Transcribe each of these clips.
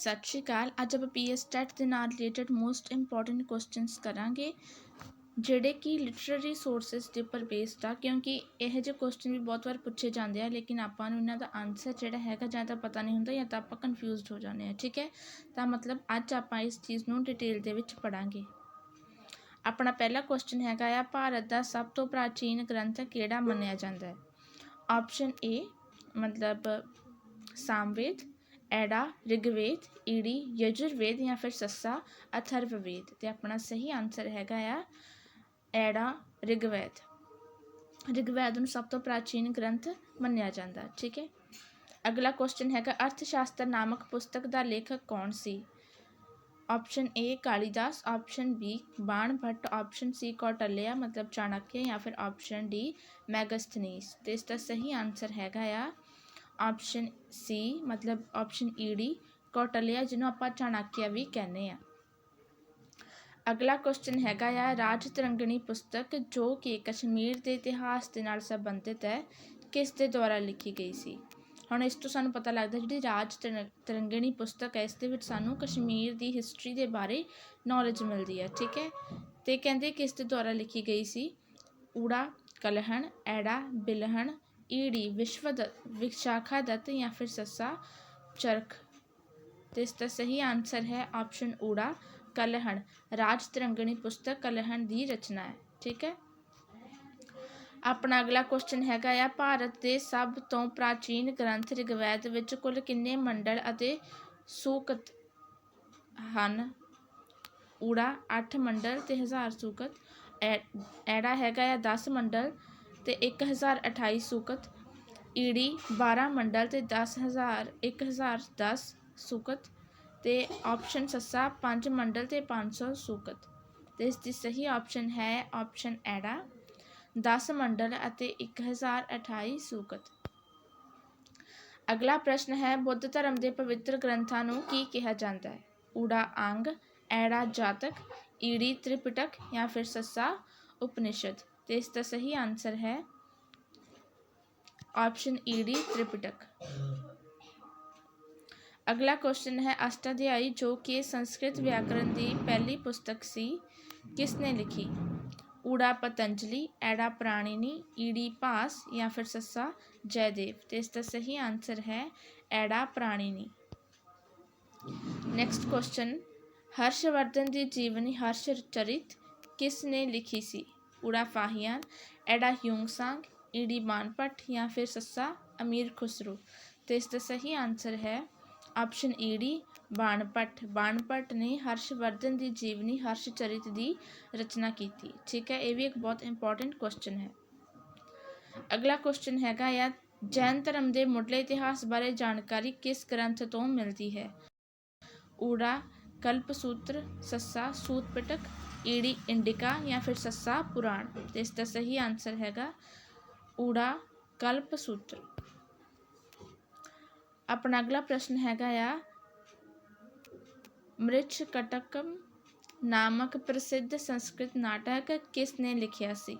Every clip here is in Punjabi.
ਸਤਿ ਸ਼੍ਰੀ ਅਕਾਲ। ਅੱਜ ਆਪਾਂ ਪੀਐਸ ਟੈਟ ਦੇ ਨਾਲ ਰਿਲੇਟਡ ਮੋਸਟ ਇੰਪੋਰਟੈਂਟ ਕੁਐਸਚਨਸ ਕਰਾਂਗੇ, ਜਿਹੜੇ ਕਿ ਲਿਟਰੇਰੀ ਸੋਰਸਸ ਦੇ ਉੱਪਰ ਬੇਸਡ ਆ, ਕਿਉਂਕਿ ਇਹੋ ਜਿਹੇ ਕੁਐਸਚਨ ਵੀ ਬਹੁਤ ਵਾਰ ਪੁੱਛੇ ਜਾਂਦੇ ਆ, ਲੇਕਿਨ ਆਪਾਂ ਨੂੰ ਇਹਨਾਂ ਦਾ ਆਨਸਰ ਜਿਹੜਾ ਹੈਗਾ ਜਾਂ ਤਾਂ ਪਤਾ ਨਹੀਂ ਹੁੰਦਾ ਜਾਂ ਤਾਂ ਆਪਾਂ ਕਨਫਿਊਜ਼ਡ ਹੋ ਜਾਂਦੇ ਆ, ਠੀਕ ਹੈ? ਤਾਂ ਮਤਲਬ ਅੱਜ ਆਪਾਂ ਇਸ ਚੀਜ਼ ਨੂੰ ਡਿਟੇਲ ਦੇ ਵਿੱਚ ਪੜਾਂਗੇ ਆਪਣਾ ਪਹਿਲਾ ਕੁਐਸਚਨ ਹੈਗਾ ਆ, ਭਾਰਤ ਦਾ ਸਭ ਤੋਂ ਪ੍ਰਾਚੀਨ ਗ੍ਰੰਥ ਕਿਹੜਾ ਮੰਨਿਆ ਜਾਂਦਾ ਹੈ? ਆਪਸ਼ਨ ਏ ਮਤਲਬ ਸਾਮਵੇਦ ਐੜਾ, ਰਿਗਵੇਦ, ਈੜੀ, ਯਜੁਰਵੇਦ ਜਾਂ ਫਿਰ ਸੱਸਾ, ਅਥਰਵਵੇਦ ਤੇ ਆਪਣਾ ਸਹੀ ਆਨਸਰ ਹੈਗਾ ਆ ਐੜਾ, ਰਿਗਵੇਦ। ਰਿਗਵੇਦ ਨੂੰ ਸਭ ਤੋਂ ਪ੍ਰਾਚੀਨ ਗ੍ਰੰਥ ਮੰਨਿਆ ਜਾਂਦਾ, ਠੀਕ ਹੈ? ਅਗਲਾ ਕੁਐਸਚਨ ਹੈਗਾ ਅਰਥ ਸ਼ਾਸਤਰ ਨਾਮਕ ਪੁਸਤਕ ਦਾ ਲੇਖਕ ਕੌਣ ਸੀ? Option A Kalidas option B Ban Bhatt option ਸੀ ਕੌਟਲਿਆ, ਮਤਲਬ ਚਾਣਕਿਆ ਜਾਂ ਫਿਰ ਆਪਸ਼ਨ ਡੀ ਮੈਗਸਥਨੀਸ। ਤੇ ਇਸ ਦਾ ਸਹੀ ਆਨਸਰ ਹੈਗਾ ਆ ਆਪਸ਼ਨ ਸੀ, ਮਤਲਬ ਆਪਸ਼ਨ e ਈਡੀ ਕੌਟਲਿਆ, ਜਿਹਨੂੰ ਆਪਾਂ ਚਾਣਕਯ ਵੀ ਕਹਿੰਦੇ ਆ ਅਗਲਾ ਕੁਐਸਚਨ ਹੈਗਾ ਆ, ਰਾਜ ਤਰੰਗਣੀ ਪੁਸਤਕ, ਜੋ ਕਿ ਕਸ਼ਮੀਰ ਦੇ ਇਤਿਹਾਸ ਦੇ ਨਾਲ ਸੰਬੰਧਿਤ ਹੈ, ਕਿਸ ਦੇ ਦੁਆਰਾ ਲਿਖੀ ਗਈ ਸੀ? ਹੁਣ ਇਸ ਤੋਂ ਸਾਨੂੰ ਪਤਾ ਲੱਗਦਾ ਜਿਹੜੀ ਰਾਜ ਤਰ- ਤਰੰਗਣੀ ਪੁਸਤਕ ਹੈ, ਇਸ ਦੇ ਵਿੱਚ ਸਾਨੂੰ ਕਸ਼ਮੀਰ ਦੀ ਹਿਸਟਰੀ ਦੇ ਬਾਰੇ ਨੌਲੇਜ ਮਿਲਦੀ ਹੈ, ਠੀਕ ਹੈ? ਤੇ ਕਹਿੰਦੇ ਕਿਸ ਦੇ ਦੁਆਰਾ ਲਿਖੀ ਗਈ ਸੀ? ਊੜਾ, ਕਲਹਣ, ਐੜਾ, ਬਿਲਹਣ ਈੜੀ, ਵਿਸ਼ਵਦਤ ਵਿਸ਼ਾਖਾ ਦੱਤ ਜਾਂ ਫਿਰ ਸੱਸਾ, ਚਰਖ। ਤੇ ਇਸ ਦਾ ਸਹੀ ਆਨਸਰ ਹੈ ਆਪਸ਼ਨ ਊੜਾ, ਕਲਹਣ। ਰਾਜ ਤਰੰਗਣੀ ਪੁਸਤਕ ਕਲਹਣ ਦੀ ਰਚਨਾ ਹੈ, ਠੀਕ ਹੈ? ਆਪਣਾ ਅਗਲਾ ਕੁਐਸਚਨ ਹੈਗਾ ਆ, ਭਾਰਤ ਦੇ ਸਭ ਤੋਂ ਪ੍ਰਾਚੀਨ ਗ੍ਰੰਥ ਰਿਗਵੈਦ ਵਿੱਚ ਕੁੱਲ ਕਿੰਨੇ ਮੰਡਲ ਅਤੇ ਸੂਕਤ ਹਨ? ਊੜਾ 8 ਮੰਡਲ ਤੇ 1000 ਸੂਕਤ। ਐ- ਐੜਾ ਹੈਗਾ ਆ 10 ਮੰਡਲ। ਅਤੇ ਇੱਕ ਹਜ਼ਾਰ ਅਠਾਈ ਸੂਕਤ ਈੜੀ 12 ਮੰਡਲ ਅਤੇ ਦਸ ਹਜ਼ਾਰ, ਇੱਕ ਹਜ਼ਾਰ ਦਸ ਸੂਕਤ ਅਤੇ ਆਪਸ਼ਨ ਸੱਸਾ ਪੰਜ ਮੰਡਲ ਅਤੇ ਪੰਜ ਸੌ ਸੂਕਤ। ਅਤੇ ਇਸ ਦੀ ਸਹੀ ਆਪਸ਼ਨ ਹੈ ਆਪਸ਼ਨ ਐੜਾ ਦਸ ਮੰਡਲ ਅਤੇ 1028 ਸੂਕਤ। ਅਗਲਾ ਪ੍ਰਸ਼ਨ ਹੈ, ਬੁੱਧ ਧਰਮ ਦੇ ਪਵਿੱਤਰ ਗ੍ਰੰਥਾਂ ਨੂੰ ਕੀ ਕਿਹਾ ਜਾਂਦਾ ਹੈ? ਊੜਾ ਅੰਗ ਐੜਾ ਜਾਤਕ ਈੜੀ ਤ੍ਰਿਪਿਟਕ ਜਾਂ ਫਿਰ ਸੱਸਾ ਉਪਨਿਸ਼ਦ। ਤੇ ਇਸ ਦਾ ਸਹੀ ਆਨਸਰ ਹੈ ਆਪਸ਼ਨ ਈਡੀ ਤ੍ਰਿਪਿਟਕ ਅਗਲਾ ਕੁਐਸਚਨ ਹੈ ਅਸ਼ਟਾਧਿਆਈ ਜੋ ਕਿ ਸੰਸਕ੍ਰਿਤ ਵਿਆਕਰਣ ਦੀ ਪਹਿਲੀ ਪੁਸਤਕ ਸੀ ਕਿਸ ਨੇ ਲਿਖੀ ਊੜਾ ਪਤੰਜਲੀ ਐੜਾ ਪ੍ਰਾਣਿਨੀ ਈੜੀ ਭਾਸ ਜਾਂ ਫਿਰ ਸੱਸਾ ਜੈਦੇਵ ਤੇ ਇਸ ਦਾ ਸਹੀ ਆਨਸਰ ਹੈ ਐੜਾ ਪ੍ਰਾਣਿਨੀ ਨੈਕਸਟ ਕੁਐਸਚਨ ਹਰਸ਼ਵਰਧਨ ਦੀ ਜੀਵਨੀ ਹਰਸ਼ ਚਰਿਤ ਕਿਸ ਨੇ ਲਿਖੀ ਸੀ ਊੜਾ ਫਾਹੀਆਨ ਐੜਾ ਹਿਊਂਗਸਾਂਗ ਈੜੀ ਬਾਨਪਟ ਜਾਂ ਫਿਰ ਸੱਸਾ ਅਮੀਰ ਖੁਸਰੂ ਤੇ ਇਸ ਆਪਸ਼ਨ ਈਡੀ ਬਾਣਪਟ ਬਾਣਪਟ ਨੇ ਹਰਸ਼ਵਰਧਨ ਦੀ ਜੀਵਨੀ ਹਰਸ਼ਚਰਿਤ ਦੀ ਰਚਨਾ ਕੀਤੀ ਠੀਕ ਹੈ ਇਹ ਵੀ ਇੱਕ ਬਹੁਤ ਇੰਪੋਰਟੈਂਟ ਕੁਐਸਚਨ ਹੈ ਅਗਲਾ ਕੁਐਸਚਨ ਹੈਗਾ ਆ ਜੈਨ ਧਰਮ ਦੇ ਮੁੱਢਲੇ ਇਤਿਹਾਸ ਬਾਰੇ ਜਾਣਕਾਰੀ ਕਿਸ ਗ੍ਰੰਥ ਤੋਂ ਮਿਲਦੀ ਹੈ ਊੜਾ ਕਲਪ ਸੂਤਰ ਸੱਸਾ ਸੂਤਪਿਟਕ ਈੜੀ ਇੰਡਿਕਾ ਜਾਂ ਫਿਰ ਸੱਸਾ ਪੁਰਾਣ ਤੇ ਇਸ ਦਾ ਸਹੀ ਆਨਸਰ ਹੈਗਾ ਊੜਾ ਕਲਪਸੂਤਰ ਆਪਣਾ ਅਗਲਾ ਪ੍ਰਸ਼ਨ ਹੈਗਾ ਆ ਮ੍ਰਿਛ ਕਟਕਮ ਨਾਮਕ ਪ੍ਰਸਿੱਧ ਸੰਸਕ੍ਰਿਤ ਨਾਟਕ ਕਿਸ ਨੇ ਲਿਖਿਆ ਸੀ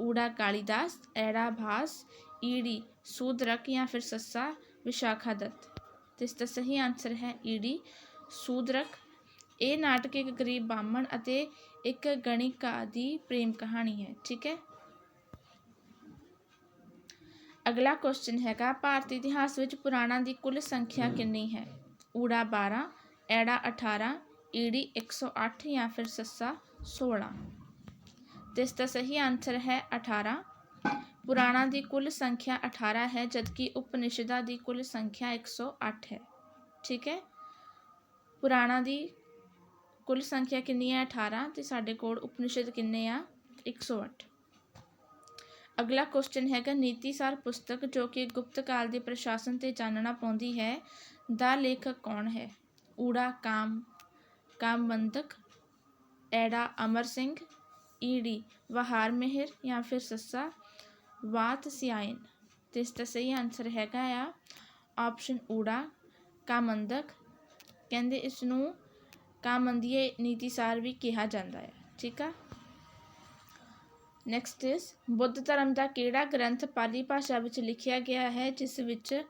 ਊੜਾ ਕਾਲੀਦਾਸ ਐੜਾ ਭਾਸ ਈੜੀ ਸੂਦਰਕ ਜਾਂ ਫਿਰ ਸੱਸਾ ਵਿਸ਼ਾਖਾ ਦੱਤ ਤੇ ਇਸ ਦਾ ਸਹੀ ਆਨਸਰ ਹੈ ਈੜੀ ਸੂਦਰਕ ਇਹ ਨਾਟਕ ਇੱਕ ਗਰੀਬ ਬਾਹਮਣ ਅਤੇ ਇੱਕ ਗਣਿਕਾ ਦੀ ਪ੍ਰੇਮ ਕਹਾਣੀ ਹੈ, ਠੀਕ ਹੈ? ਅਗਲਾ ਕੁਐਸਚਨ ਹੈਗਾ, ਭਾਰਤੀ ਇਤਿਹਾਸ ਵਿੱਚ ਪੁਰਾਣਾਂ ਦੀ ਕੁੱਲ ਸੰਖਿਆ ਕਿੰਨੀ ਹੈ? ਊੜਾ 12 ਐੜਾ 18 ਈੜੀ 108 ਜਾਂ ਫਿਰ ਸੱਸਾ 16 ਤੇ ਇਸ ਦਾ ਸਹੀ ਆਨਸਰ ਹੈ 18 ਪੁਰਾਣਾਂ ਦੀ ਕੁੱਲ ਸੰਖਿਆ 18 ਹੈ, ਜਦਕਿ ਉਪਨਿਸ਼ਦਾਂ ਦੀ ਕੁੱਲ ਸੰਖਿਆ 108 ਹੈ, ਠੀਕ ਹੈ? ਪੁਰਾਣਾਂ ਦੀ ਕੁੱਲ ਸੰਖਿਆ ਕਿੰਨੀ ਹੈ 18 ਤੇ ਸਾਡੇ ਕੋਲ ਉਪਨਿਸ਼ਦ ਕਿੰਨੇ ਆ? 108 ਅਗਲਾ ਕੁਐਸਚਨ ਹੈਗਾ ਨੀਤੀ ਸਾਰ ਪੁਸਤਕ ਜੋ ਕਿ ਗੁਪਤ ਕਾਲ ਦੇ ਪ੍ਰਸ਼ਾਸਨ ਤੇ ਚਾਨਣਾ ਪਾਉਂਦੀ ਹੈ, ਦਾ ਲੇਖਕ ਕੌਣ ਹੈ? ਊੜਾ, ਕਾਮ, ਕਾਮਬੰਧਕ, ਐੜਾ, ਅਮਰ ਸਿੰਘ ਈੜੀ ਵਹਾਰ ਮਿਹਰ ਜਾਂ ਫਿਰ ਸੱਸਾ, ਵਾਤ ਸਿਆਇਨ। ਤੇ ਇਸ ਦਾ ਸਹੀ ਆਨਸਰ ਹੈਗਾ ਆ ਆਪਸ਼ਨ ਊੜਾ ਕਾਮੰਦਕ ਕਹਿੰਦੇ ਇਸ ਨੂੰ ਕਾਮੰਦੀਏ ਨੀਤੀਸਾਰ ਵੀ ਕਿਹਾ ਜਾਂਦਾ ਹੈ। ਠੀਕ ਆ? ਨੈਕਸਟ ਇਜ਼ ਬੁੱਧ ਧਰਮ ਦਾ ਕਿਹੜਾ ਗ੍ਰੰਥ ਪਾਲੀ ਭਾਸ਼ਾ ਵਿੱਚ ਲਿਖਿਆ ਗਿਆ ਹੈ, ਜਿਸ ਵਿੱਚ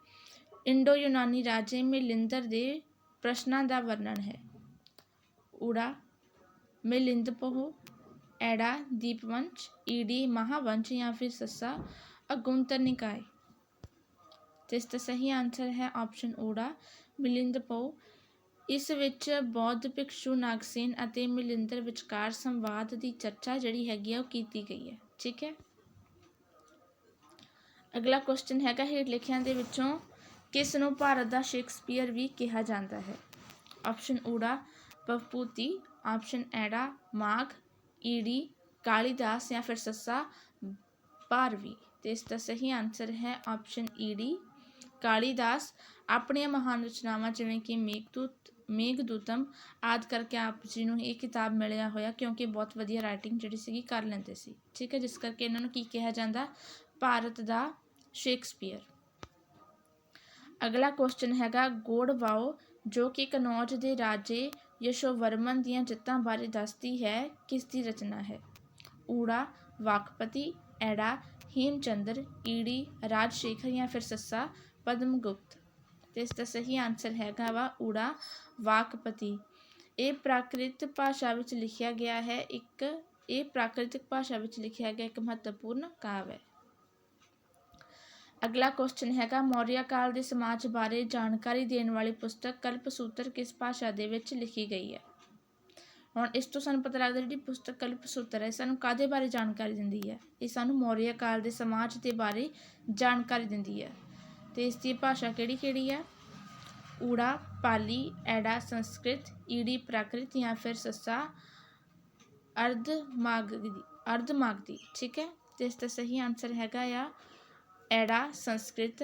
ਇੰਡੋ ਯੂਨਾਨੀ ਰਾਜੇ ਮਿਲਿੰਦਰ ਦੇ ਪ੍ਰਸ਼ਨਾਂ ਦਾ ਵਰਣਨ ਹੈ? ਊੜਾ, ਮਿਲਿੰਦਪੋਹ, ਐੜਾ, ਦੀਪਵੰਸ਼, ਈੜੀ, ਮਹਾਵੰਸ਼ ਜਾਂ ਫਿਰ ਸੱਸਾ ਅਗੁੰਤਰ ਨਿਕਾਏ ਤੇ ਇਸ ਦਾ ਸਹੀ ਆਨਸਰ ਹੈ ਆਪਸ਼ਨ ਊੜਾ ਮਿਲਿੰਦਪੋ ਇਸ ਵਿੱਚ ਬੌਧ, ਭਿਕਸ਼ੂ, ਨਾਗਸੇਨ ਅਤੇ ਮਿਲਿੰਦਰ ਵਿਚਕਾਰ ਸੰਵਾਦ ਦੀ ਚਰਚਾ ਜਿਹੜੀ ਹੈਗੀ ਆ ਉਹ ਕੀਤੀ ਗਈ ਹੈ। ਠੀਕ ਹੈ? ਅਗਲਾ ਕੁਐਸਚਨ ਹੈਗਾ ਹੇਠ ਲਿਖਿਆਂ ਦੇ ਵਿੱਚੋਂ, ਕਿਸ ਨੂੰ ਭਾਰਤ ਦਾ ਸ਼ੇਕਸਪੀਅਰ ਵੀ ਕਿਹਾ ਜਾਂਦਾ ਹੈ? ਆਪਸ਼ਨ ਊੜਾ ਪਵਪੂਤੀ ਆਪਸ਼ਨ ਐੜਾ ਮਾਘ ਈੜੀ ਕਾਲੀਦਾਸ ਜਾਂ ਫਿਰ ਸੱਸਾ, ਭਾਰਵੀ। ਤੇ ਇਸ ਦਾ ਸਹੀ ਆਨਸਰ ਹੈ ਆਪਸ਼ਨ ਈੜੀ ਕਾਲੀਦਾਸ। ਆਪਣੀਆਂ ਮਹਾਨ ਰਚਨਾਵਾਂ ਜਿਵੇਂ ਕਿ ਮੇਘਦੂਤ ਮੇਘਦੂਤਮ ਆਦਿ ਕਰਕੇ ਆਪ ਜੀ ਨੂੰ ਇਹ ਕਿਤਾਬ ਮਿਲਿਆ ਹੋਇਆ ਕਿਉਂਕਿ ਬਹੁਤ ਵਧੀਆ ਰਾਈਟਿੰਗ ਜਿਹੜੀ ਸੀਗੀ ਕਰ ਲੈਂਦੇ ਸੀ। ਠੀਕ ਹੈ, ਜਿਸ ਕਰਕੇ ਇਹਨਾਂ ਨੂੰ ਕੀ ਕਿਹਾ ਜਾਂਦਾ? ਭਾਰਤ ਦਾ ਸ਼ੇਕਸਪੀਅਰ ਅਗਲਾ ਕੁਐਸਚਨ ਹੈਗਾ ਗੋੜਵਾਓ ਜੋ ਕਿ ਕਨੌਜ ਦੇ ਰਾਜੇ ਯਸ਼ੋਵਰਮਨ ਦੀਆਂ ਜਿੱਤਾਂ ਬਾਰੇ ਦੱਸਦੀ ਹੈ ਕਿਸ ਦੀ ਰਚਨਾ ਹੈ? ਊੜਾ, ਵਾਕਪਤੀ, ਐੜਾ, ਹੀਮਚੰਦਰ, ਈੜੀ, ਰਾਜਸ਼ੇਖਰ ਜਾਂ ਫਿਰ ਸੱਸਾ, ਪਦਮਗੁਪਤ। ਤੇ ਇਸ ਦਾ ਸਹੀ ਆਨਸਰ ਹੈਗਾ ਵਾ ਊੜਾ ਵਾਕਪਤੀ। ਇਹ ਪ੍ਰਾਕ੍ਰਿਤ ਭਾਸ਼ਾ ਵਿੱਚ ਲਿਖਿਆ ਗਿਆ ਹੈ। ਇੱਕ, ਇਹ ਪ੍ਰਾਕ੍ਰਿਤਿਕ ਭਾਸ਼ਾ ਵਿੱਚ ਲਿਖਿਆ ਗਿਆ ਇੱਕ ਮਹੱਤਵਪੂਰਨ ਕਾਵਿ ਹੈ। ਅਗਲਾ ਕੁਐਸਚਨ ਹੈਗਾ, ਮੌਰੀਆ ਕਾਲ ਦੇ ਸਮਾਜ ਬਾਰੇ ਜਾਣਕਾਰੀ ਦੇਣ ਵਾਲੀ ਪੁਸਤਕ ਕਲਪਸੂਤਰ ਕਿਸ ਭਾਸ਼ਾ ਦੇ ਵਿੱਚ ਲਿਖੀ ਗਈ ਹੈ? ਹੁਣ ਇਸ ਤੋਂ ਸਾਨੂੰ ਪਤਾ ਲੱਗਦਾ ਜਿਹੜੀ ਪੁਸਤਕ ਕਲਪਸੂਤਰ ਹੈ, ਸਾਨੂੰ ਕਾਦੇ ਬਾਰੇ ਜਾਣਕਾਰੀ ਦਿੰਦੀ ਹੈ? ਇਹ ਸਾਨੂੰ ਮੌਰੀਆ ਕਾਲ ਦੇ ਸਮਾਜ ਦੇ ਬਾਰੇ ਜਾਣਕਾਰੀ ਦਿੰਦੀ ਹੈ। ਤੇ ਇਸ ਦੀ ਭਾਸ਼ਾ ਕਿਹੜੀ ਕਿਹੜੀ ਹੈ ਊੜਾ, ਪਾਲੀ, ਐੜਾ, ਸੰਸਕ੍ਰਿਤ, ਈੜੀ, ਪ੍ਰਾਕ੍ਰਿਤ ਜਾਂ ਫਿਰ ਸੱਸਾ, ਅਰਧ ਮਾਗਦੀ ਅਰਧ ਮਾਗਦੀ ਠੀਕ ਹੈ? ਤੇ ਇਸ ਦਾ ਸਹੀ ਆਨਸਰ ਹੈਗਾ ਆ ਐੜਾ, ਸੰਸਕ੍ਰਿਤ।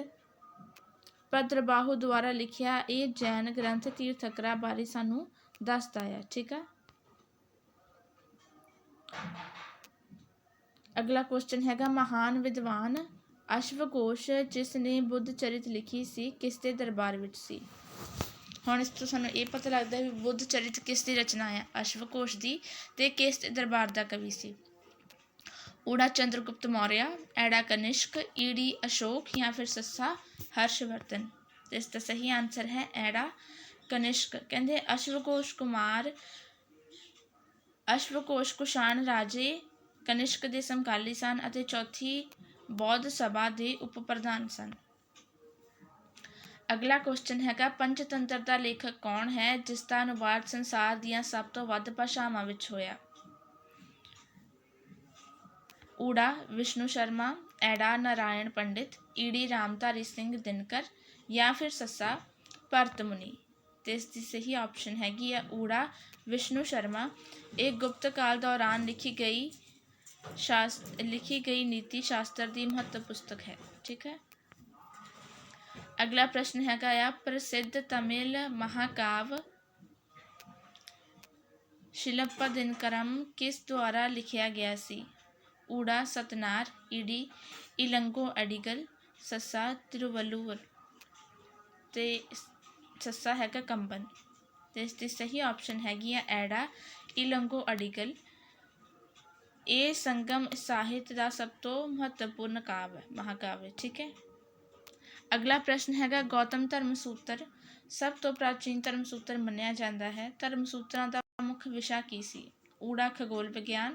ਭਦਰਬਾਹੂ ਦੁਆਰਾ ਲਿਖਿਆ ਇਹ ਜੈਨ ਗ੍ਰੰਥ ਤੀਰਥਕਰਾ ਬਾਰੇ ਸਾਨੂੰ ਦੱਸਦਾ ਹੈ ਠੀਕ ਹੈ ਅਗਲਾ ਕੁਐਸਚਨ ਹੈਗਾ, ਮਹਾਨ ਵਿਦਵਾਨ ਅਸ਼ਵਘੋਸ਼ ਜਿਸ ਨੇ ਬੁੱਧ ਚਰਿਤ ਲਿਖੀ ਸੀ, ਕਿਸ ਦੇ ਦਰਬਾਰ ਵਿੱਚ ਸੀ? ਹੁਣ ਇਸ ਤੋਂ ਸਾਨੂੰ ਇਹ ਪਤਾ ਲੱਗਦਾ ਹੈ ਵੀ ਬੁੱਧ ਚਰਿਤ ਕਿਸ ਦੀ ਰਚਨਾ ਹੈ ਅਸ਼ਵਘੋਸ਼ ਦੀ ਤੇ ਕਿਸ ਦੇ ਦਰਬਾਰ ਦਾ ਕਵੀ ਸੀ। ਊੜਾ ਚੰਦਰਗੁਪਤ ਮੌਰਿਆ, ਐੜਾ ਕਨਿਸ਼ਕ ਈੜੀ ਅਸ਼ੋਕ ਜਾਂ ਫਿਰ ਸੱਸਾ ਹਰਸ਼ਵਰਧਨ। ਤੇ ਇਸ ਦਾ ਸਹੀ ਆਨਸਰ ਹੈ ਐੜਾ ਕਨਿਸ਼ਕ। ਕਹਿੰਦੇ ਅਸ਼ਵਘੋਸ਼ ਕੁਮਾਰ ਅਸ਼ਵਘੋਸ਼ ਕੁਸ਼ਾਣ ਰਾਜੇ ਕਨਿਸ਼ਕ ਦੇ ਸਮਕਾਲੀ ਸਨ ਅਤੇ ਚੌਥੀ ਬੌਧ ਸਭਾ ਦੇ ਉਪ ਪ੍ਰਧਾਨ ਸਨ। ਅਗਲਾ ਕੁਐਸਚਨ ਹੈਗਾ, ਪੰਚਤੰਤਰ ਦਾ ਲੇਖਕ ਕੌਣ ਹੈ, ਜਿਸ ਦਾ ਅਨੁਵਾਦ ਸੰਸਾਰ ਦੀਆਂ ਸਭ ਤੋਂ ਵੱਧ ਭਾਸ਼ਾਵਾਂ ਵਿੱਚ ਹੋਇਆ? ਊੜਾ, ਵਿਸ਼ਨੂੰ ਸ਼ਰਮਾ, ਐੜਾ, ਨਾਰਾਇਣ ਪੰਡਿਤ ਈੜੀ ਰਾਮਧਾਰੀ ਸਿੰਘ ਦਿਨਕਰ ਜਾਂ ਫਿਰ ਸੱਸਾ ਭਰਤ ਮੁਨੀ? ਤੇ ਇਸ ਦੀ ਸਹੀ ਆਪਸ਼ਨ ਹੈਗੀ ਆ ਊੜਾ, ਵਿਸ਼ਨੂੰ ਸ਼ਰਮਾ। ਇਹ ਗੁਪਤ ਕਾਲ ਦੌਰਾਨ ਲਿਖੀ ਗਈ ਸ਼ਾਸਤ ਲਿਖੀ ਗਈ ਨੀਤੀ ਸ਼ਾਸਤਰ ਦੀ ਮਹੱਤਵ ਪੁਸਤਕ ਹੈ ਠੀਕ ਹੈ ਅਗਲਾ ਪ੍ਰਸ਼ਨ ਹੈਗਾ ਆ ਪ੍ਰਸਿੱਧ ਤਮਿਲ ਮਹਾਕਾਵ ਸ਼ਿਲਪਾ ਦਿਨਕਰਮ ਕਿਸ ਦੁਆਰਾ ਲਿਖਿਆ ਗਿਆ ਸੀ ਊੜਾ ਸਤਨਾਰ ਈੜੀ ਇਲੰਗੋ ਅਡੀਗਲ ਸੱਸਾ ਤਿਰੁਵਲੂਵਰ ਤੇ ਸੱਸਾ ਹੈਗਾ ਕੰਬਨ ਤੇ ਇਸ ਦੀ ਸਹੀ ਆਪਸ਼ਨ ਹੈਗੀ ਆ ਐੜਾ ਇਲੰਗੋ ਅਡੀਗਲ ਇਹ ਸੰਗਮ ਸਾਹਿਤ ਦਾ ਸਭ ਤੋਂ ਮਹੱਤਵਪੂਰਨ ਕਾਵਿ ਹੈ, ਮਹਾਕਾਵਿ ਠੀਕ ਹੈ? ਅਗਲਾ ਪ੍ਰਸ਼ਨ ਹੈਗਾ, ਗੌਤਮ ਧਰਮ ਸੂਤਰ। ਸਭ ਤੋਂ ਪ੍ਰਾਚੀਨ ਧਰਮ ਸੂਤਰ ਮੰਨਿਆ ਜਾਂਦਾ ਹੈ। ਧਰਮ ਸੂਤਰਾਂ ਦਾ ਮੁੱਖ ਵਿਸ਼ਾ ਕੀ ਸੀ? ਊੜਾ ਖਗੋਲ ਵਿਗਿਆਨ,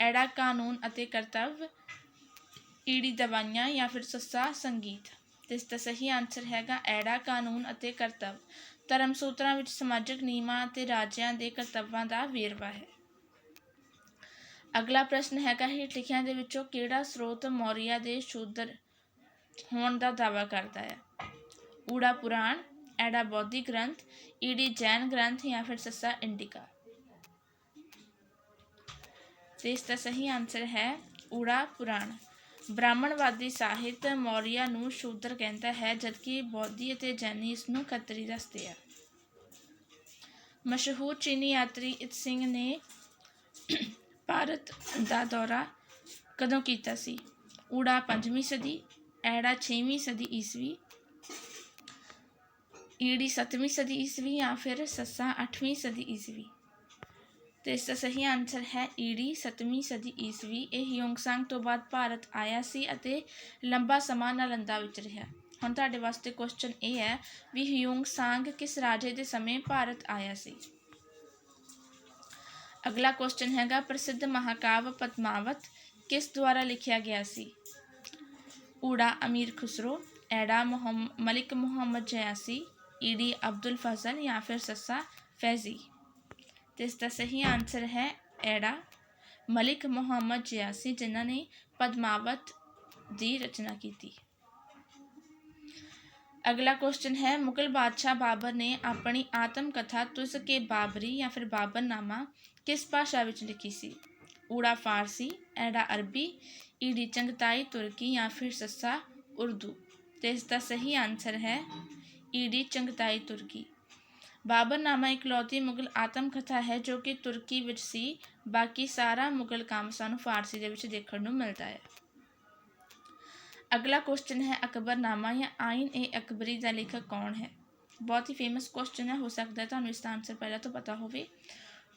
ਐੜਾ ਕਾਨੂੰਨ ਅਤੇ ਕਰਤੱਵ, ਈੜੀ ਦਵਾਈਆਂ ਜਾਂ ਫਿਰ ਸੱਸਾ ਸੰਗੀਤ। ਇਸ ਦਾ ਸਹੀ ਆਨਸਰ ਹੈਗਾ, ਐੜਾ ਕਾਨੂੰਨ ਅਤੇ ਕਰਤੱਵ। ਧਰਮ ਸੂਤਰਾਂ ਵਿੱਚ ਸਮਾਜਿਕ ਨਿਯਮਾਂ ਅਤੇ ਰਾਜਿਆਂ ਦੇ ਕਰਤੱਵਾਂ ਦਾ ਵੇਰਵਾ ਹੈ। ਅਗਲਾ ਪ੍ਰਸ਼ਨ ਹੈਗਾ ਹੇਠ ਲਿਖਿਆਂ ਦੇ ਵਿੱਚੋਂ ਕਿਹੜਾ ਸਰੋਤ ਮੌਰੀਆ ਦੇ ਸ਼ੂਦਰ ਹੋਣ ਦਾ ਦਾਅਵਾ ਕਰਦਾ ਹੈ? ਊੜਾ ਪੁਰਾਣ ਐੜਾ ਬੌਧੀ ਗ੍ਰੰਥ, ਈੜੀ ਜੈਨ ਗ੍ਰੰਥ ਜਾਂ ਫਿਰ ਸੱਸਾ ਇੰਡਿਕਾ? ਤੇ ਇਸ ਦਾ ਸਹੀ ਆਨਸਰ ਹੈ ਊੜਾ ਪੁਰਾਣ। ਬ੍ਰਾਹਮਣਵਾਦੀ ਸਾਹਿਤ ਮੌਰੀਆ ਨੂੰ ਸ਼ੂਦਰ ਕਹਿੰਦਾ ਹੈ, ਜਦਕਿ ਬੌਧੀ ਅਤੇ ਜੈਨੀ ਇਸ ਨੂੰ ਖੱਤਰੀ ਦੱਸਦੇ ਆ। ਮਸ਼ਹੂਰ ਚੀਨੀ ਯਾਤਰੀ ਇਤ ਸਿੰਘ ਨੇ ਭਾਰਤ ਦਾ ਦੌਰਾ ਕਦੋਂ ਕੀਤਾ ਸੀ? ਊੜਾ ਪੰਜਵੀਂ ਸਦੀ, ਐੜਾ ਛੇਵੀਂ ਸਦੀ ਈਸਵੀ, ਈੜੀ ਸੱਤਵੀਂ ਸਦੀ ਈਸਵੀ ਜਾਂ ਫਿਰ ਸੱਸਾ ਅੱਠਵੀਂ ਸਦੀ ਈਸਵੀ? ਤੇ ਇਸ ਦਾ ਸਹੀ ਆਨਸਰ ਹੈ ਈੜੀ ਸੱਤਵੀਂ ਸਦੀ ਈਸਵੀ। ਇਹ ਯੋਂਗਸਾਂਗ ਤੋਂ ਬਾਅਦ ਭਾਰਤ ਆਇਆ ਸੀ ਅਤੇ ਲੰਬਾ ਸਮਾਂ ਨਾਲੰਦਾ ਵਿੱਚ ਰਿਹਾ। ਹੁਣ ਤੁਹਾਡੇ ਵਾਸਤੇ ਕੁਐਸਚਨ ਇਹ ਹੈ ਵੀ ਹਿਊਂਗ ਕਿਸ ਰਾਜੇ ਦੇ ਸਮੇਂ ਭਾਰਤ ਆਇਆ ਸੀ? ਅਗਲਾ ਕੁਐਸਚਨ ਹੈਗਾ ਪ੍ਰਸਿੱਧ ਮਹਾਕਾਵ ਪਦਮਾਵਤ ਕਿਸ ਦੁਆਰਾ ਲਿਖਿਆ ਗਿਆ ਸੀ ਊੜਾ ਅਮੀਰ ਖੁਸਰੋ ਐੜਾ ਮੁਹੰਮ ਮਲਿਕ ਮੁਹੰਮਦ ਜਯਾਸੀ ਈਡੀ ਅਬਦੁਲ ਫਜ਼ਲ ਜਾਂ ਫਿਰ ਸੱਸਾ ਫੈਜ਼ੀ ਤੇ ਇਸ ਦਾ ਸਹੀ ਆਨਸਰ ਹੈ ਐੜਾ ਮਲਿਕ ਮੁਹੰਮਦ ਜਯਾਸੀ ਜਿਨ੍ਹਾਂ ਨੇ ਪਦਮਾਵਤ ਦੀ ਰਚਨਾ ਕੀਤੀ ਅਗਲਾ ਕੁਐਸਚਨ ਹੈ, ਮੁਗਲ ਬਾਦਸ਼ਾਹ ਬਾਬਰ ਨੇ ਆਪਣੀ ਆਤਮ ਕਥਾ ਤੁਸ ਕੇ ਬਾਬਰੀ ਜਾਂ ਫਿਰ ਬਾਬਰਨਾਮਾ ਕਿਸ ਭਾਸ਼ਾ ਵਿੱਚ ਲਿਖੀ ਸੀ? ਊੜਾ ਫਾਰਸੀ, ਐੜਾ ਅਰਬੀ ਈਡੀ ਚੰਗਤਾਈ, ਤੁਰਕੀ ਜਾਂ ਫਿਰ ਸੱਸਾ, ਉਰਦੂ। ਤੇ ਇਸ ਦਾ ਸਹੀ ਆਨਸਰ ਹੈ ਈਡੀ ਚੰਗਤਾਈ, ਤੁਰਕੀ। ਬਾਬਰਨਾਮਾ ਇਕਲੌਤੀ ਮੁਗਲ ਆਤਮ ਕਥਾ ਹੈ ਜੋ ਕਿ ਤੁਰਕੀ ਵਿੱਚ ਸੀ, ਬਾਕੀ ਸਾਰਾ ਮੁਗਲ ਕੰਮ ਸਾਨੂੰ ਫਾਰਸੀ ਦੇ ਵਿੱਚ ਦੇਖਣ ਨੂੰ ਮਿਲਦਾ ਹੈ। ਅਗਲਾ ਕੁਐਸਚਨ ਹੈ ਅਕਬਰਨਾਮਾ ਜਾਂ ਆਇਨ ਏ ਅਕਬਰੀ ਦਾ ਲੇਖਕ ਕੌਣ ਹੈ? ਬਹੁਤ ਹੀ ਫੇਮਸ ਕੁਐਸਚਨ ਹੈ, ਹੋ ਸਕਦਾ ਹੈ ਤੁਹਾਨੂੰ ਇਸ ਦਾ ਆਨਸਰ ਪਹਿਲਾਂ ਤੋਂ ਪਤਾ ਹੋਵੇ।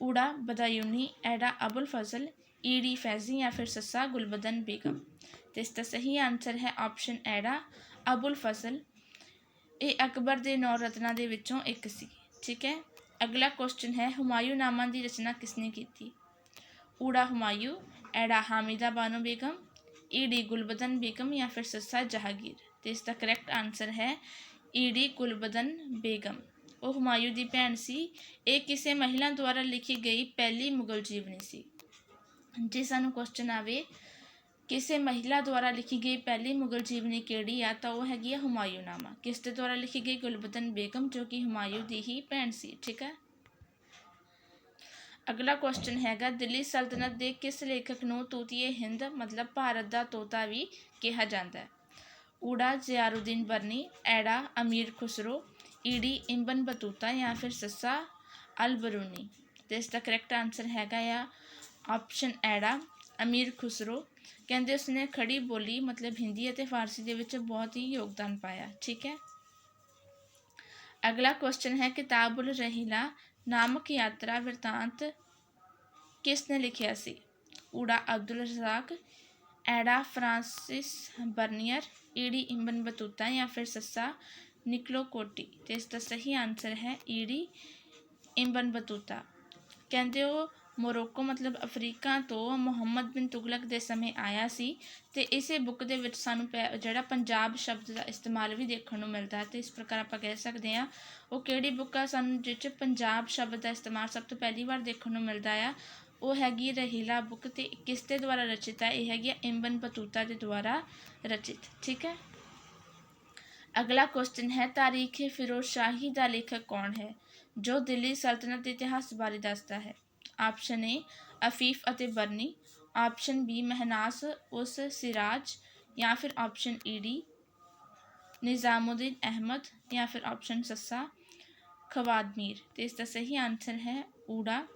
ਊੜਾ, ਬਦਾਯੂਨੀ ਐਡਾ ਅਬੁਲ ਫਜ਼ਲ ਈਡੀ ਫੈਜ਼ੀ ਜਾਂ ਫਿਰ ਸੱਸਾ ਗੁਲਬਦਨ ਬੇਗਮ। ਤੇ ਇਸ ਦਾ ਸਹੀ ਆਨਸਰ ਹੈ ਆਪਸ਼ਨ ਐਡਾ ਅਬੁਲ ਫਜ਼ਲ। ਇਹ ਅਕਬਰ ਦੇ ਨੌ ਰਤਨਾਂ ਦੇ ਵਿੱਚੋਂ ਇੱਕ ਸੀ। ਠੀਕ ਹੈ? ਅਗਲਾ ਕੁਐਸਚਨ ਹੈ ਹੁਮਾਯੂ ਨਾਮਾ ਦੀ ਰਚਨਾ ਕਿਸਨੇ ਕੀਤੀ? ਊੜਾ, ਹੁਮਾਯੂ, ਐੜਾ, ਹਾਮਿਦਾ, ਬਾਨੋ ਬੇਗਮ ਈਡੀ ਗੁਲਬਦਨ ਬੇਗਮ ਜਾਂ ਫਿਰ ਸੱਸਾ ਜਹਾਂਗੀਰ ਤੇ ਇਸ ਦਾ ਕਰੈਕਟ ਆਨਸਰ ਹੈ ਈਡੀ ਗੁਲਬਦਨ ਬੇਗਮ ਉਹ ਹੁਮਾਯੂ ਦੀ ਭੈਣ ਸੀ ਇਹ ਕਿਸੇ ਮਹਿਲਾ ਦੁਆਰਾ ਲਿਖੀ ਗਈ ਪਹਿਲੀ ਮੁਗਲ ਜੀਵਨੀ ਸੀ ਜੇ ਸਾਨੂੰ ਕੁਐਸਚਨ ਆਵੇ ਕਿਸੇ ਮਹਿਲਾ ਦੁਆਰਾ ਲਿਖੀ ਗਈ ਪਹਿਲੀ ਮੁਗਲ ਜੀਵਨੀ ਕਿਹੜੀ ਆ ਤਾਂ ਉਹ ਹੈਗੀ ਆ ਹੁਮਾਯੂਨਾਮਾ ਕਿਸ ਦੇ ਦੁਆਰਾ ਲਿਖੀ ਗਈ ਗੁਲਬਦਨ ਬੇਗਮ ਜੋ ਕਿ ਹੁਮਾਯੂ ਦੀ ਹੀ ਭੈਣ ਸੀ ਠੀਕ ਹੈ ਅਗਲਾ ਕੁਐਸਚਨ ਹੈਗਾ, ਦਿੱਲੀ ਸਲਤਨਤ ਦੇ ਕਿਸ ਲੇਖਕ ਨੂੰ ਤੂਤੀਏ ਹਿੰਦ, ਮਤਲਬ ਭਾਰਤ ਦਾ ਤੋਤਾ ਵੀ ਕਿਹਾ ਜਾਂਦਾ ਹੈ? ਊੜਾ, ਜ਼ਿਆਰੁਦੀਨ ਬਰਨੀ, ਐੜਾ, ਅਮੀਰ ਖੁਸਰੋ ਈਡੀ ਇੰਬਨ ਬਤੂਤਾ ਜਾਂ ਫਿਰ ਸੱਸਾ ਅਲ ਬਰੂਨੀ ਤੇ ਇਸ ਦਾ ਕਰੈਕਟ ਆਨਸਰ ਹੈਗਾ ਆ ਆਪਸ਼ਨ ਐੜਾ, ਅਮੀਰ ਖੁਸਰੋ। ਕਹਿੰਦੇ ਉਸਨੇ ਖੜੀ ਬੋਲੀ, ਮਤਲਬ ਹਿੰਦੀ ਅਤੇ ਫਾਰਸੀ ਦੇ ਵਿੱਚ ਬਹੁਤ ਹੀ ਯੋਗਦਾਨ ਪਾਇਆ, ਠੀਕ ਹੈ? ਅਗਲਾ ਕੁਐਸਚਨ ਹੈ, ਕਿਤਾਬੁਲ ਰਹੀਲਾ ਨਾਮਕ ਯਾਤਰਾ ਵਰਤਾਂਤ ਕਿਸ ਨੇ ਲਿਖਿਆ ਸੀ? ਊੜਾ ਅਬਦੁਲ ਰਜ਼ਾਕ, ਐਡਾ ਫ੍ਰਾਂਸਿਸ ਬਰਨੀਅਰ, ਈਡੀ ਇੰਬਨ ਬਤੂਤਾ ਜਾਂ ਫਿਰ ਸੱਸਾ ਨਿਕਲੋ ਕੋਟੀ? ਤੇ ਇਸ ਦਾ ਸਹੀ ਆਨਸਰ ਹੈ ਈਡੀ ਇੰਬਨ ਬਤੂਤਾ। ਕਹਿੰਦੇ ਉਹ ਮੋਰੋਕੋ ਮਤਲਬ ਅਫਰੀਕਾ ਤੋਂ ਮੁਹੰਮਦ ਬਿਨ ਤੁਗਲਕ ਦੇ ਸਮੇਂ ਆਇਆ ਸੀ ਤੇ ਇਸੇ ਬੁੱਕ ਦੇ ਵਿੱਚ ਸਾਨੂੰ ਪੈ- ਜਿਹੜਾ ਪੰਜਾਬ ਸ਼ਬਦ ਦਾ ਇਸਤੇਮਾਲ ਵੀ ਦੇਖਣ ਨੂੰ ਮਿਲਦਾ ਹੈ ਤੇ ਇਸ ਪ੍ਰਕਾਰ ਆਪਾਂ ਕਹਿ ਸਕਦੇ ਹਾਂ, ਉਹ ਕਿਹੜੀ ਬੁੱਕ ਆ ਸਾਨੂੰ ਜਿਸ 'ਚ ਪੰਜਾਬ ਸ਼ਬਦ ਦਾ ਇਸਤੇਮਾਲ ਸਭ ਤੋਂ ਪਹਿਲੀ ਵਾਰ ਦੇਖਣ ਨੂੰ ਮਿਲਦਾ ਆ, ਉਹ ਹੈਗੀ ਰਹੀਲਾ ਬੁੱਕ ਤੇ ਕਿਸ ਦੇ ਦੁਆਰਾ ਰਚਿਤ ਹੈ ਇਹ ਹੈਗੀ ਆ ਇੰਬਨ ਬਤੂਤਾ ਦੇ ਦੁਆਰਾ ਰਚਿਤ, ਠੀਕ ਹੈ? ਅਗਲਾ ਕੁਐਸਚਨ ਹੈ, ਤਾਰੀਖ ਫਿਰੋਜ਼ ਸ਼ਾਹੀ ਦਾ ਲੇਖਕ ਕੌਣ ਹੈ, ਜੋ ਦਿੱਲੀ ਸਲਤਨਤ ਦੇ ਇਤਿਹਾਸ ਬਾਰੇ ਦੱਸਦਾ ਹੈ? ਆਪਸ਼ਨ ਏ, ਅਫੀਫ ਅਤੇ ਬਰਨੀ ਆਪਸ਼ਨ ਬੀ, ਮਹਿਨਾਸ, ਉਸ ਸਿਰਾਜ ਜਾਂ ਫਿਰ ਆਪਸ਼ਨ ਈ ਡੀ, ਨਿਜ਼ਾਮੁਦੀਨ ਅਹਿਮਦ ਜਾਂ ਫਿਰ ਆਪਸ਼ਨ ਸੱਸਾ, ਖਵਾਦਮੀਰ। ਤੇ ਇਸ ਦਾ ਸਹੀ ਆਨਸਰ ਹੈ ਊੜਾ।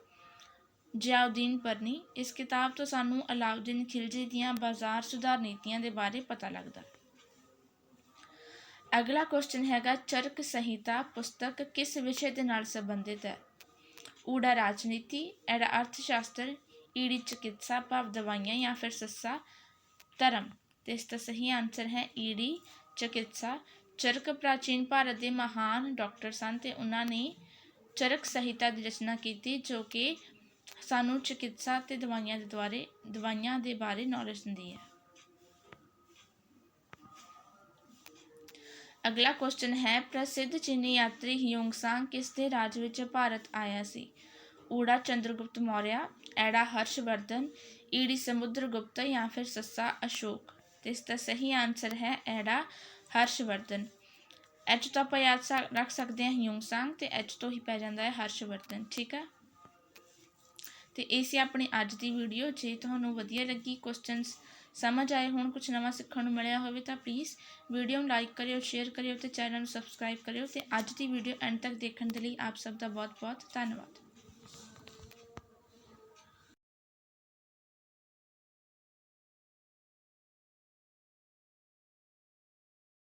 ਜਿਆਉਦੀਨ ਬਰਨੀ ਇਸ ਕਿਤਾਬ ਤੋਂ ਸਾਨੂੰ ਅਲਾਉਦੀਨ ਖਿਲਜੀ ਦੀਆਂ ਬਾਜ਼ਾਰ ਸੁਧਾਰ ਨੀਤੀਆਂ ਦੇ ਬਾਰੇ ਪਤਾ ਲੱਗਦਾ। ਅਗਲਾ ਕੁਐਸਚਨ ਹੈਗਾ, ਚਰਕ ਸੰਹਿਤਾ ਪੁਸਤਕ ਕਿਸ ਵਿਸ਼ੇ ਦੇ ਨਾਲ ਸੰਬੰਧਿਤ ਹੈ? ਊੜਾ ਰਾਜਨੀਤੀ ਐੜਾ ਅਰਥ ਸ਼ਾਸਤਰ ਈੜੀ ਚਿਕਿਤਸਾ, ਭਾਵ ਦਵਾਈਆਂ ਜਾਂ ਫਿਰ ਸੱਸਾ ਧਰਮ। ਤੇ ਇਸ ਦਾ ਸਹੀ ਆਨਸਰ ਹੈ ਈੜੀ ਚਿਕਿਤਸਾ। ਚਰਕ ਪ੍ਰਾਚੀਨ ਭਾਰਤ ਦੇ ਮਹਾਨ ਡਾਕਟਰ ਸਨ ਤੇ ਉਹਨਾਂ ਨੇ ਚਰਕ ਸਹਿਤਾ ਦੀ ਰਚਨਾ ਕੀਤੀ ਜੋ ਕਿ ਸਾਨੂੰ ਚਿਕਿਤਸਾ ਤੇ ਦਵਾਈਆਂ ਦੇ ਦੁਆਰੇ, ਦਵਾਈਆਂ ਦੇ ਬਾਰੇ ਨੌਲੇਜ ਦਿੰਦੀ ਹੈ। ਅਗਲਾ ਕੁਐਸਚਨ ਹੈ, ਪ੍ਰਸਿੱਧ ਚੀਨੀ ਯਾਤਰੀ ਹਿਯੋਂਗਸਾਂਗ ਕਿਸ ਦੇ ਰਾਜ ਵਿੱਚ ਭਾਰਤ ਆਇਆ ਸੀ? ऊड़ा ਐੜਾ ਹਰਸ਼ਵਰਧਨ, ਈੜੀ ਸਮੁੰਦਰ ਗੁਪਤ ਜਾਂ ਫਿਰ ਸੱਸਾ ਅਸ਼ੋਕ। अशोक ਇਸ ਦਾ ਸਹੀ आंसर ਹੈ ਐੜਾ ਹਰਸ਼ਵਰਧਨ। ਐਚ ਤੋਂ ਆਪਾਂ ਯਾਦ ਰੱਖ ਸਕਦੇ ਹਾਂ ਹਿਉਂਗਸਾਂਗ ਤੇ ਐਚ ਤੋਂ ਹੀ ਪੈ ਜਾਂਦਾ ਹੈ ਹਰਸ਼ਵਰਧਨ, ਠੀਕ ਹੈ? ਤੇ ਇਹ ਸੀ ਆਪਣੀ ਅੱਜ ਦੀ ਵੀਡੀਓ ਜੇ ਤੁਹਾਨੂੰ ਵਧੀਆ ਲੱਗੀ ਕੁਐਸਚਨਸ ਸਮਝ ਆਏ ਹੋਣ ਕੁਝ ਨਵਾਂ ਸਿੱਖਣ ਨੂੰ ਮਿਲਿਆ ਹੋਵੇ ਤਾਂ ਪਲੀਜ਼ ਵੀਡੀਓ ਨੂੰ ਲਾਈਕ ਕਰਿਓ ਸ਼ੇਅਰ ਕਰਿਓ ਤੇ ਚੈਨਲ ਨੂੰ ਸਬਸਕ੍ਰਾਈਬ ਕਰਿਓ ਤੇ ਅੱਜ ਦੀ ਵੀਡੀਓ ਐਂਡ ਤੱਕ ਦੇਖਣ ਦੇ ਲਈ ਆਪ ਸਭ ਦਾ ਬਹੁਤ-ਬਹੁਤ ਧੰਨਵਾਦ।